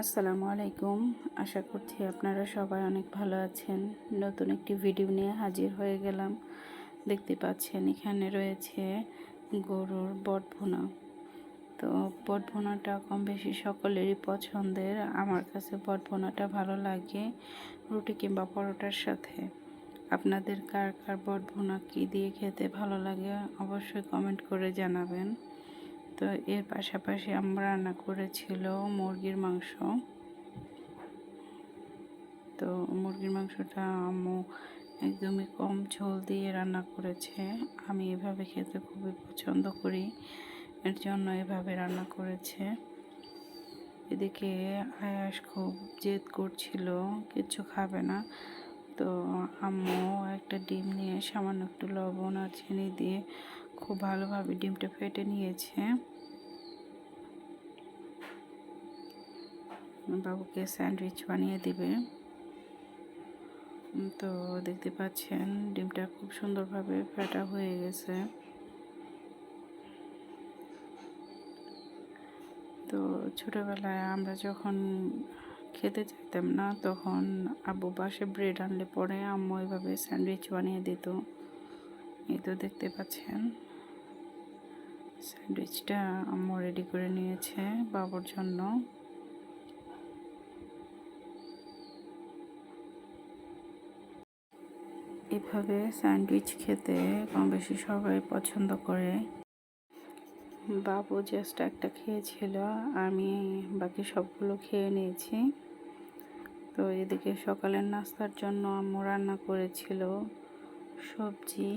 আসসালামু আলাইকুম। আশা করছি আপনারা সবাই অনেক ভালো আছেন। নতুন একটি ভিডিও নিয়ে হাজির হয়ে গেলাম। দেখতে পাচ্ছেন এখানে রয়েছে গরুর বট ভুনা তো বট ভুনাটা কম বেশি সকলেরই পছন্দের। আমার কাছে বট ভুনাটা ভালো লাগে রুটি কিংবা পরোটার সাথে। আপনাদের কার কার বট ভুনা কী দিয়ে খেতে ভালো লাগে অবশ্যই কমেন্ট করে জানাবেন। তো এর পাশাপাশি আমরা রান্না করেছিল মুরগির মাংস। তো মুরগির মাংসটা আম্মু একদমই কম ঝোল দিয়ে রান্না করেছে। আমি এভাবে খেতে খুবই পছন্দ করি, এর জন্য এভাবে রান্না করেছে। এদিকে আয়াস খুব জেদ করছিল কিছু খাবে না। তো আম্মু একটা ডিম নিয়ে সামান্য একটু লবণ আর চিনি দিয়ে খুব ভালোভাবে ডিমটা ফেটে নিয়েছে। বাবুকে স্যান্ডউইচ বানিয়ে দিবে। তো দেখতে পাচ্ছেন, ডিমটা খুব সুন্দরভাবে ফেটা হয়ে গেছে। তো ছোটোবেলায় আমরা যখন খেতে চাইতাম না, তখন আব্বু পাশে ব্রেড আনলে পরে আম্মু এভাবে স্যান্ডউইচ বানিয়ে দিত। এই তো দেখতে পাচ্ছেন। স্যান্ডউইচটা আম্মু রেডি করে নিয়েছে বাবুর জন্য। এভাবে স্যান্ডউইচ খেতে কম বেশি সবাই পছন্দ করে। বাবু জাস্ট একটা খেয়েছিল, আমি বাকি সবগুলো খেয়ে নিয়েছি। তো এদিকে সকালের নাস্তার জন্য আম্মু রান্না করেছিল সবজি,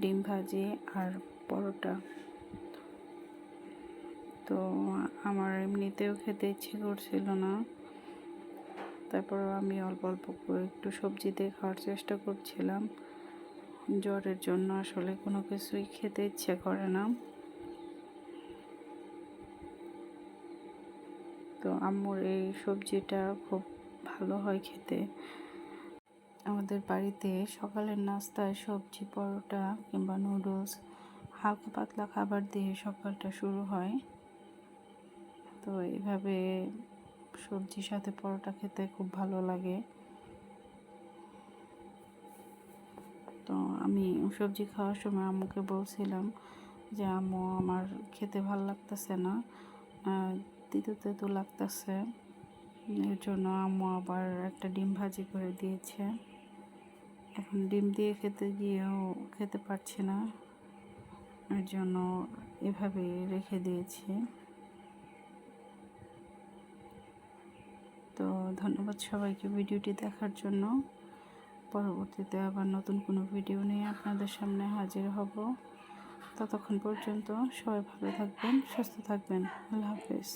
ডিম ভাজি আর পরোটা। তো আমার এমনিতেও খেতে ইচ্ছে করছিল না। তারপর আমি অল্প অল্প করে একটু সবজি দিয়ে খাওয়ার চেষ্টা করছিলাম। জ্বরের জন্য আসলে কোনো কিছুই খেতে ইচ্ছে করে না। তো আম্মুর এই সবজিটা খুব ভালো হয় খেতে। আমাদের বাড়িতে সকালের নাস্তায় সবজি, পরোটা কিংবা নুডলস, হালকা পাতলা খাবার দিয়ে সকালটা শুরু হয়। তো এইভাবে সবজির সাথে পরোটা খেতে খুব ভালো লাগে। তো আমি সবজি খাওয়ার সময় আম্মুকে বলছিলাম যে, আম্মু, আমার খেতে ভালো লাগতেছে না। তিতো তেতো লাগতেছে। এর জন্য আম্মু আবার একটা ডিম ভাজি করে দিয়েছে। এখন ডিম দিয়ে খেতে গিয়েও খেতে পারছি না। এর জন্য এভাবে রেখে দিয়েছি তো ধন্যবাদ সবাইকে ভিডিওটি দেখার জন্য। পরবর্তীতে আবার নতুন কোনো ভিডিও নিয়ে আপনাদের সামনে হাজির হব। ততক্ষণ পর্যন্ত সবাই ভালো থাকবেন, সুস্থ থাকবেন। আল্লাহ হাফেজ।